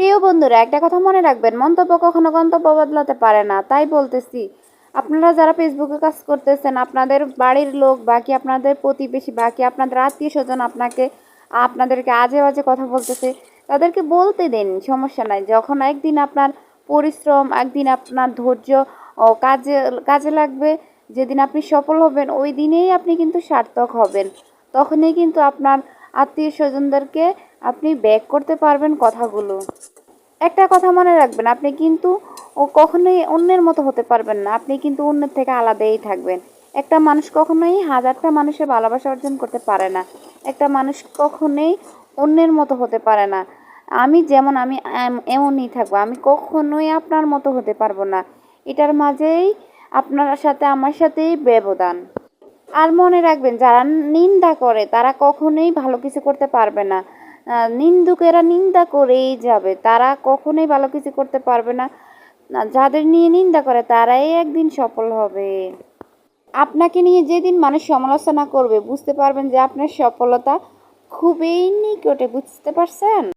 প্রিয় বন্ধুরা, একটা কথা মনে রাখবেন, মন্তব্য কখনো গন্তব্য বদলাতে পারে না, তাই বলতেছি, আপনারা যারা ফেসবুকে কাজ করতেছেন, আপনাদের বাড়ির লোক, বাকি আপনাদের প্রতিবেশী, বাকি আপনাদের আত্মীয় স্বজন আপনাকে, আপনাদেরকে আজে বাজে কথা বলতেছে, তাদেরকে বলতে দিন, সমস্যা নাই। যখন একদিন আপনার পরিশ্রম, একদিন আপনার ধৈর্য ও কাজে কাজে লাগবে, যেদিন আপনি সফল হবেন, ওই দিনেই আপনি কিন্তু সার্থক হবেন। তখনই কিন্তু আপনার আত্মীয় স্বজনদেরকে আপনি ব্যাক করতে পারবেন কথাগুলো। একটা কথা মনে রাখবেন, আপনি কিন্তু ও কখনোই অন্যের মতো হতে পারবেন না। আপনি কিন্তু অন্যের থেকে আলাদাই থাকবেন। একটা মানুষ কখনোই হাজারটা মানুষের ভালোবাসা অর্জন করতে পারে না। একটা মানুষ কখনোই অন্যের মতো হতে পারে না। আমি যেমন, আমি এমনই থাকব। আমি কখনোই আপনার মতো হতে পারব না। এটার মাঝেই আপনার সাথে, আমার সাথেই ব্যবধান। আর মনে রাখবেন যারা নিন্দা করে তারা কখনোই ভালো কিছু করতে পারবে না। নিন্দুকেরা নিন্দা করেই যাবে তারা কখনোই ভালো কিছু করতে পারবে না, যাদের নিয়ে নিন্দা করে তারাই একদিন সফল হবে। আপনাকে নিয়ে যেদিন মানুষ সমালোচনা করবে বুঝতে পারবেন যে আপনার সফলতা খুবই নিকটে বুঝতে পারছেন?